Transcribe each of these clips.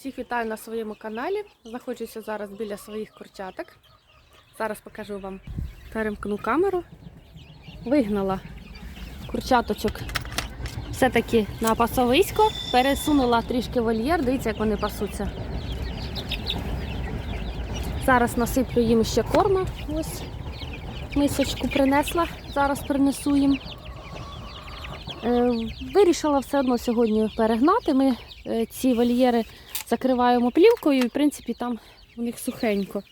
Всіх вітаю на своєму каналі. Знаходжуся зараз біля своїх курчаток. Зараз покажу вам. Перемкну камеру. Вигнала курчаточок все-таки на пасовисько. Пересунула трішки вольєр. Дивіться, як вони пасуться. Зараз насиплю їм ще корму. Ось мисочку принесла. Зараз принесу їм. Е, Вирішила все одно сьогодні перегнати. Ми е, ці вольєри закриваємо плівкою і, в принципі, там у них сухенько.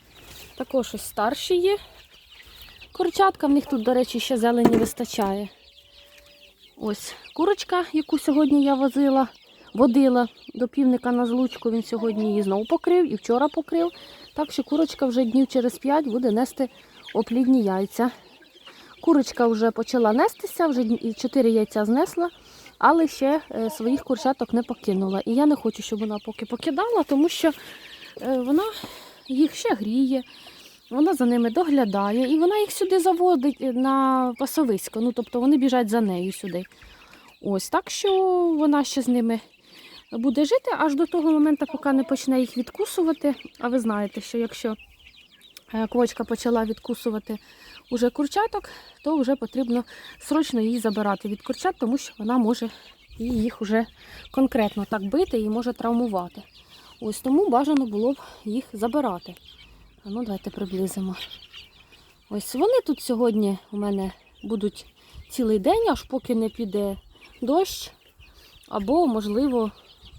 Також ось старші є. Курчатка, в них тут, до речі, ще зелені вистачає. Ось курочка, яку сьогодні я возила, водила до півника на злучку. Він сьогодні її знову покрив і вчора покрив. Так що курочка вже днів через 5 буде нести оплідні яйця. Курочка вже почала нестися, вже 4 яйця знесла, але ще е, своїх курчаток не покинула. І я не хочу, щоб вона поки покидала, тому що е, вона їх ще гріє, вона за ними доглядає, і вона їх сюди заводить на пасовисько. Ну, тобто вони біжать за нею сюди. Ось так що вона ще з ними буде жити аж до того моменту, поки не почне їх відкусувати. А ви знаєте, що якщо е, квочка почала відкусувати уже курчаток, то вже потрібно срочно її забирати від курчат, тому що вона може їх вже конкретно так бити і може травмувати. Ось тому бажано було б їх забирати. А ну давайте приблизимо. Ось вони тут сьогодні у мене будуть цілий день, аж поки не піде дощ. Або, можливо,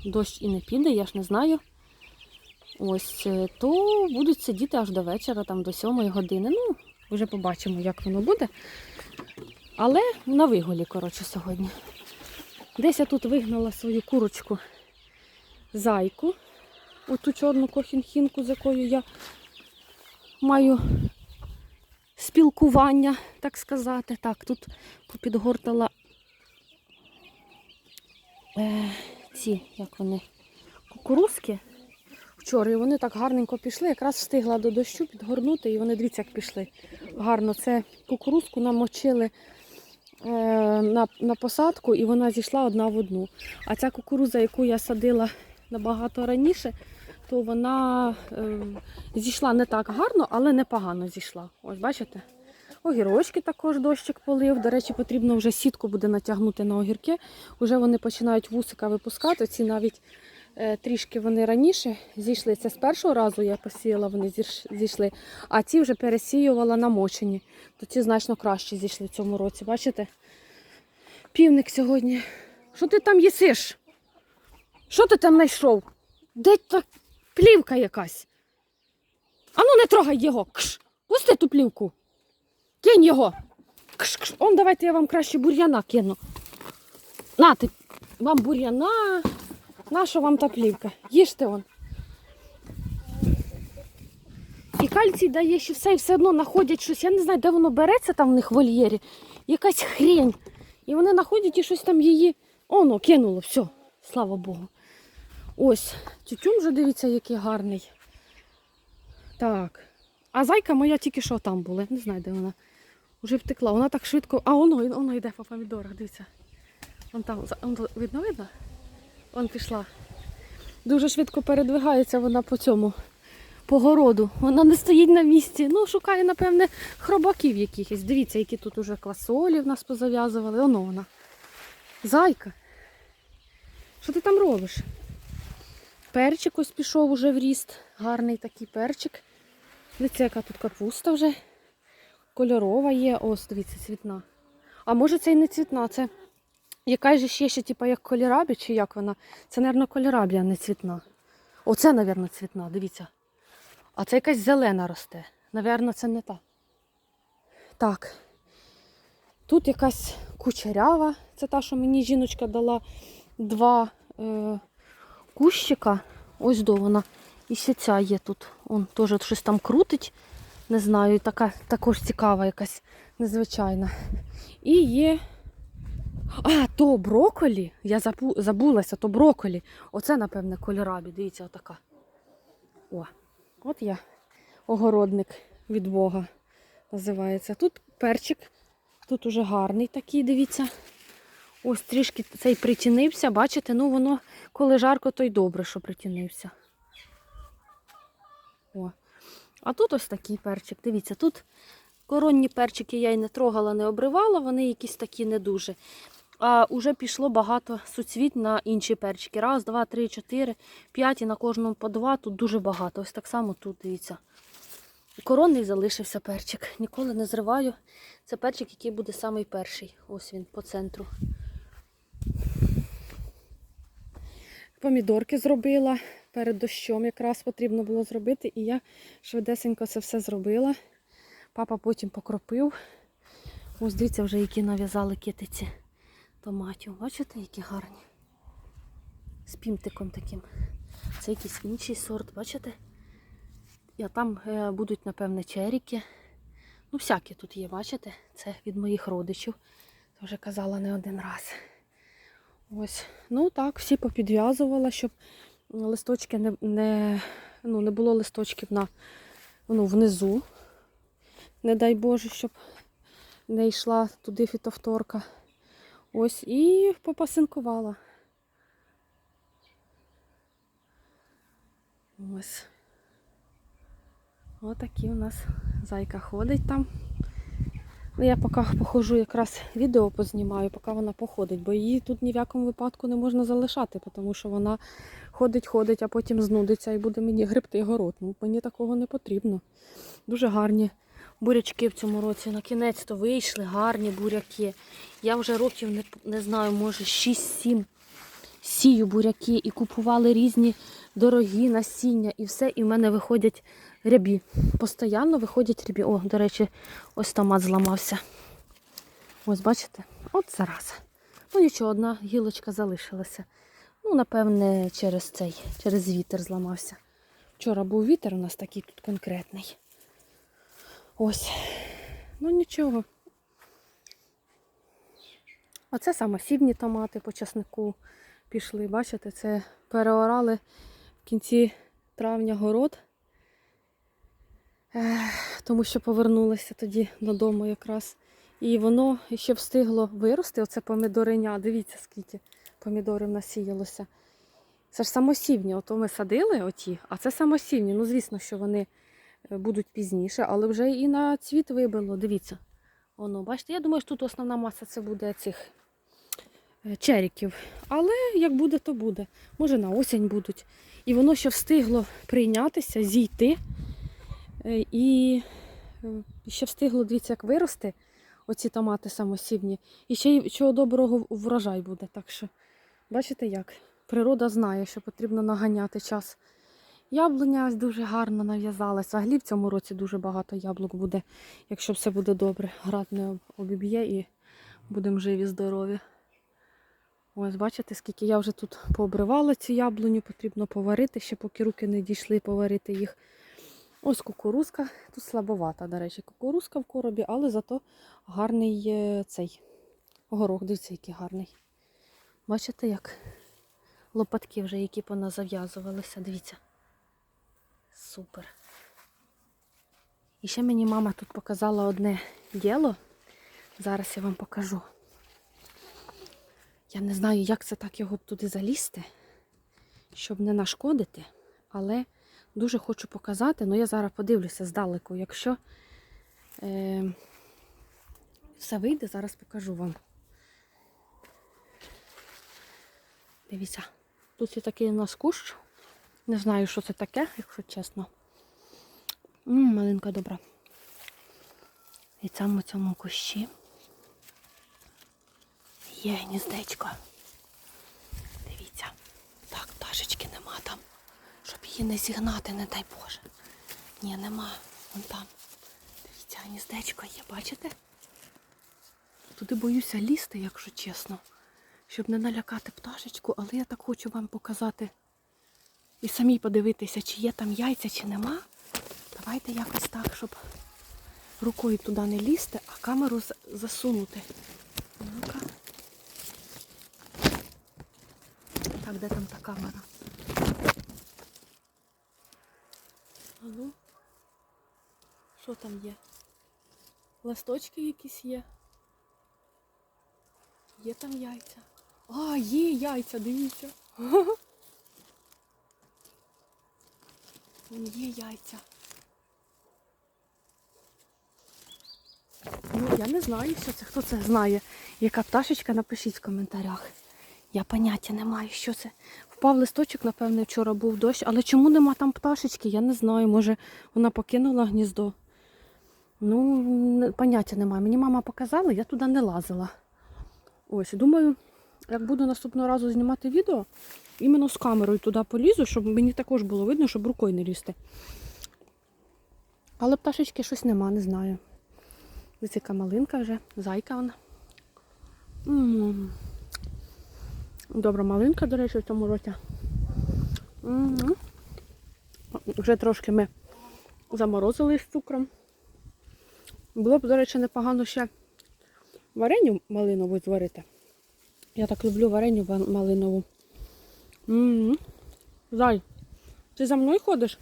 дощ і не піде, я ж не знаю. Ось, е, то будуть сидіти аж до вечора, там до сьомої години. Ну, вже побачимо, як воно буде. Але на виголі, коротше, сьогодні. Десь я тут вигнала свою курочку зайку, оту чорну кохінхінку, з якою я маю спілкування, так сказати. Так, тут попідгортала е, ці, як вони, кукурузки вчора. І вони так гарненько пішли. Якраз встигла до дощу підгорнути, і вони дивіться, як пішли. Гарно. Це кукурузку намочили е, на, на посадку, і вона зійшла одна в одну. А ця кукуруза, яку я садила набагато раніше, то вона е, зійшла не так гарно, але непогано зійшла. Ось бачите? Огірочки також дощик полив. До речі, потрібно вже сітку буде натягнути на огірки. Уже вони починають вусика випускати. Ці навіть трішки вони раніше зійшли. Це з першого разу я посіяла, вони зійшли. А ці вже пересіювала намочені. То ці значно краще зійшли в цьому році. Бачите? Півник сьогодні. Що ти там їсиш? Що ти там знайшов? Де та плівка якась? Ану не трогай його. Кш! Пусти ту плівку. Кинь його. Кш, кш. Он давайте я вам краще бур'яна кину. На ти, вам бур'яна. Наша вам та плівка? Їжте он. І кальцій дає ще все, і все одно знаходять щось. Я не знаю, де воно береться там в них в вольєрі. Якась хрень. І вони знаходять і щось там її. Оно, кинуло, все. Слава Богу. Ось, тютюн вже дивіться, який гарний. Так. А зайка моя тільки що там була. Не знаю, де вона. Уже втекла. Вона так швидко. А воно, воно йде по помідорах, дивіться. Вон там, видно, видно? Вон пішла. Дуже швидко передвигається вона по цьому, по городу. Вона не стоїть на місці. Ну, шукає, напевне, хробаків якихось. Дивіться, які тут уже квасолі в нас позав'язували. Воно вона. Зайка. Що ти там робиш? Перчик ось пішов уже в ріст. Гарний такий перчик. Дивіться, яка тут капуста вже. Кольорова є. Ось, дивіться, цвітна. А може це і не цвітна, це якась же ще, ще типу, як кольорабі, чи як вона? Це, мабуть, кольорабі, а не цвітна. Оце, мабуть, цвітна, дивіться. А це якась зелена росте. Навірно, це не та. Так. Тут якась кучерява. Це та, що мені жіночка дала два е, кущика. Ось до вона. І ще ця є тут. Он теж щось там крутить. Не знаю, така також цікава якась незвичайна. І є. А, то броколі. Я забу... забулася, то броколі. Оце, напевне, кольорабі. Дивіться, отака. О, от я огородник від Бога називається. Тут перчик. Тут уже гарний такий, дивіться. Ось трішки цей притінився, бачите, ну воно, коли жарко, то й добре, що притінився. О. А тут ось такий перчик. Дивіться, тут коронні перчики я й не трогала, не обривала, вони якісь такі не дуже. А вже пішло багато суцвіт на інші перчики. Раз, два, три, чотири, п'ять і на кожному по два. Тут дуже багато. Ось так само тут, дивіться. Коронний залишився перчик. Ніколи не зриваю. Це перчик, який буде самий перший. Ось він по центру. Помідорки зробила перед дощом, якраз потрібно було зробити, і я швидесенько це все зробила. Папа потім покропив. Ось дивіться, вже які нав'язали китиці томатів. Бачите, які гарні? З пімтиком таким. Це якийсь інший сорт, бачите? А там е, будуть, напевне, черіки. Ну, всякі тут є, бачите? Це від моїх родичів. Це вже казала не один раз. Ось. Ну так, всі попідв'язувала, щоб листочки не, не, ну, не було листочків на, ну, внизу. Не дай Боже, щоб не йшла туди фітовторка. Ось і попасинкувала. Ось. Отакі у нас зайка ходить там. Ну, я поки походжу, якраз відео познімаю, поки вона походить, бо її тут ні в якому випадку не можна залишати, тому що вона ходить, ходить, а потім знудиться і буде мені гребти город. Ну, мені такого не потрібно. Дуже гарні бурячки в цьому році. На кінець то вийшли, гарні буряки. Я вже років не, не знаю, може 6-7 сію буряки і купували різні дорогі насіння і все, і в мене виходять рябі. Постоянно виходять рябі. О, до речі, ось томат зламався. Ось, бачите? От зараз. Ну нічого, одна гілочка залишилася. Ну, напевне, через цей, через вітер зламався. Вчора був вітер у нас такий тут конкретний. Ось. Ну нічого. Оце самосівні томати по часнику пішли. Бачите, це переорали в кінці травня город, тому що повернулися тоді додому якраз. І воно ще встигло вирости. Оце помідореня. Дивіться, скільки помідорів насіялося. Це ж самосівні, ото ми садили оті, а це самосівні. Ну, звісно, що вони будуть пізніше, але вже і на цвіт вибило. Дивіться. Воно, бачите, я думаю, що тут основна маса це буде цих е, черіків. Але як буде, то буде. Може на осінь будуть. І воно ще встигло прийнятися, зійти. Е, І е, ще встигло, дивіться, як вирости оці томати самосівні. І ще й чого доброго врожай буде. Так що, бачите як? Природа знає, що потрібно наганяти час. Яблуня ось дуже гарно нав'язалась. Взагалі в цьому році дуже багато яблук буде, якщо все буде добре. Град не обіб'є і будемо живі, здорові. Ось, бачите, скільки я вже тут пообривала цю яблуню, потрібно поварити, ще поки руки не дійшли поварити їх. Ось кукурузка, тут слабовата, до речі, кукурузка в коробі, але зато гарний е, цей горох, дивіться, який гарний. Бачите, як лопатки вже, які поназав'язувалися, дивіться. Супер. І ще мені мама тут показала одне діло. Зараз я вам покажу. Я не знаю, як це так його туди залізти, щоб не нашкодити, але дуже хочу показати. Ну, я зараз подивлюся здалеку. Якщо е, все вийде, зараз покажу вам. Дивіться, тут є такий у нас кущ. Не знаю, що це таке, якщо чесно. М, малинка добра. І там у цьому кущі є гніздечко. Дивіться. Так, пташечки нема там. Щоб її не зігнати, не дай Боже. Ні, нема. Вон там. Дивіться, гніздечко є, бачите? Туди боюся лізти, якщо чесно. Щоб не налякати пташечку, але я так хочу вам показати і самі подивитися, чи є там яйця, чи нема. Давайте якось так, щоб рукою туди не лізти, а камеру засунути. Ну-ка. Так, де там та камера? А ну, що там є? Листочки якісь є. Є там яйця. А, є яйця, дивіться. Вон Є яйця. Ну, я не знаю, що це. Хто це знає? Яка пташечка, напишіть в коментарях. Я поняття не маю, що це. Впав листочок, напевне, вчора був дощ, але чому нема там пташечки, я не знаю. Може, вона покинула гніздо. Ну, поняття немає. Мені мама показала, я туди не лазила. Ось, думаю, як буду наступного разу знімати відео, іменно з камерою туди полізу, щоб мені також було видно, щоб рукою не лізти. Але пташечки щось нема, не знаю. Ось яка малинка вже, зайка вона. Добра малинка, до речі, в цьому році. Вже трошки ми заморозили з цукром. Було б, до речі, непогано ще вареню малинову зварити. Я так люблю вареню ва- малинову. М. Зай, ти за мною ходиш?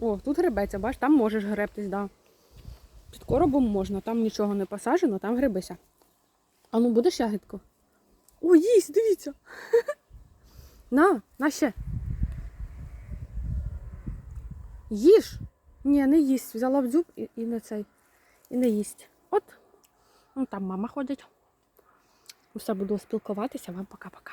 О, тут грибеться, бач, там можеш гребтись, да. Під коробом можна, там нічого не посаджено, там грибися. А ну будеш ягідку? О, їсть, дивіться. На, на ще. Їж. Ні, не їсть. Взяла в дзюб і, і не цей. І не їсть. От. Ну там мама ходить. Все буду спілкуватися. Вам пока-пока.